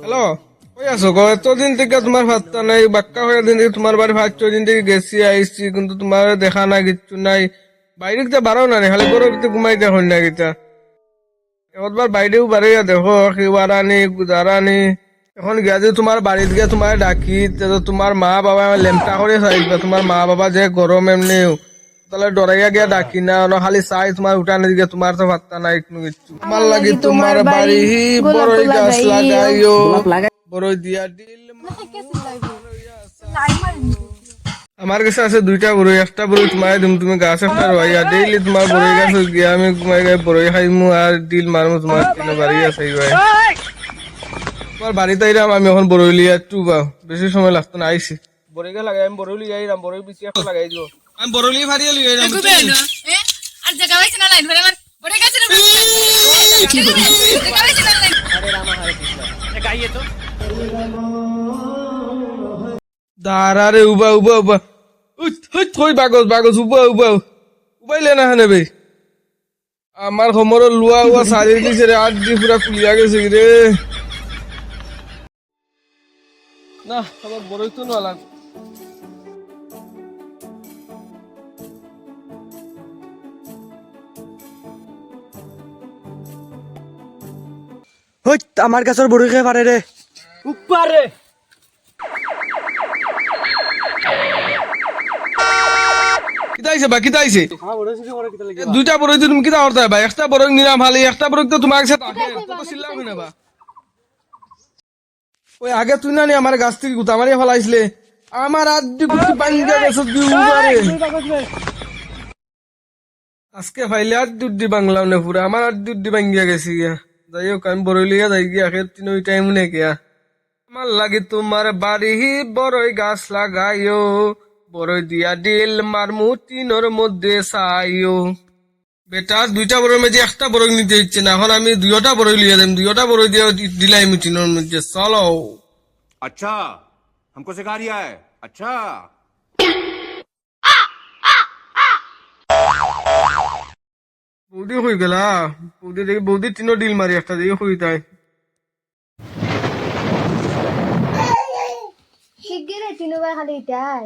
Hello কই আছো গো এতদিন থেকে তোমার ভাতটা নাই বাক্কা হয়ে দিন থেকে তোমার বাড়ি ভাত দিন থেকে গেছি আইসি কিন্তু তোমার দেখা না কিচ্ছু নাই। বাইরে গিয়ে বারো না খালি ভিতরে ঘুমাই দেখো না গিতা। একবার বাইরেও বাড়িয়া দেখো কি বারানি গুজারানি এখন গিয়া যে তোমার বাড়িতে গিয়ে তোমার ডাকি তোমার মা বাবা লেমটা করে চাইবা তোমার মা বাবা যে গরম এমনিও। তাহলে ডরাইয়া গিয়া ডাকি না ওরা খালি চাই তোমার উঠানে দিকে তোমার তো ভাত্তা নাই কোনো কিছু। তোমার লাগি তোমার বাড়ি বড়ই গাছ লাগাইও। বড়ই দিয়া দিল আমার কাছে আছে দুইটা বড়ই একটা বড়ই তোমার দিম তুমি গাছ একটা রোয়াইয়া ডেইলি তোমার বড়ই গাছ গিয়া আমি তোমার গায়ে বড়ই খাইমু আর দিল মারমু তোমার তিন বাড়ি আছে ভাই তোমার বাড়িতে আইরাম আমি এখন বড়ই লিয়া একটু বা বেশি সময় লাগতো না আইসি বড়ই গা লাগাই আমি বড়ই লিয়া আইরাম বড়ই বেশি একটা লাগাই দিব। আমি বড়ই লিয়ে ভারিয়া লিয়ে আইরাম আর জায়গা পাইছে না লাইন ধরে আমার ওরে গেছে না জায়গা পাইছে না লাইন? দাঁড়ারে উবা উবা উবা। উই, হই, থই বাগজ বাগজ উবা উবা। উবাইলে না হানে বে। আমার সমর লোৱা উৱা চাৰি দিছে ৰে আঠ দি পুৰা কুলিয়া গেছে ৰে। না আমার বড়ইতো নালাগ হইত আমার গাছের বড়ি খেয়ে পারে রে উপারে কিতাইছে বা কিতাইছে দুইটা বড়ই তুমি কিতা করতে বা? একটা বড়ই নিলাম ভালো একটা বড়ই তো তোমার কাছে থাকে তো চিল্লা হই না বা? ওই আগে তুই না নি আমার গাছ থেকে গুতা মারিয়ে ফেলাইছিলে। আমার আদি গেছে আজকে ফাইলে আর দুধ বাংলাম না পুরা আমার আর দুধ বাঙ্গিয়া গেছি গিয়া। যাই হোক আমি বড়ই লিয়া যাই গিয়া আখের তিন ওই টাইম নে গিয়া আমার লাগে তোমার বাড়ি বড়ই গাছ লাগাইও বড়ই দিয়া দিল মারমু তিনোর মধ্যে চাইও বেটা দুইটা বড়ই মেঝে একটা বড়ই নিতে ইচ্ছে না এখন আমি দুইটা বড়ই লিয়ে দেম দুইটা বড়ই দিয়ে দিলাই আমি তিনোর মধ্যে চলো अच्छा हमको सिखा रिया है अच्छा বৌদি হয়ে গেলা। বৌদি দেখি বৌদি তিনো ডিল মারি একটা দেখি হয়ে যায়। শিগগিরে তিনবার খালি এটাই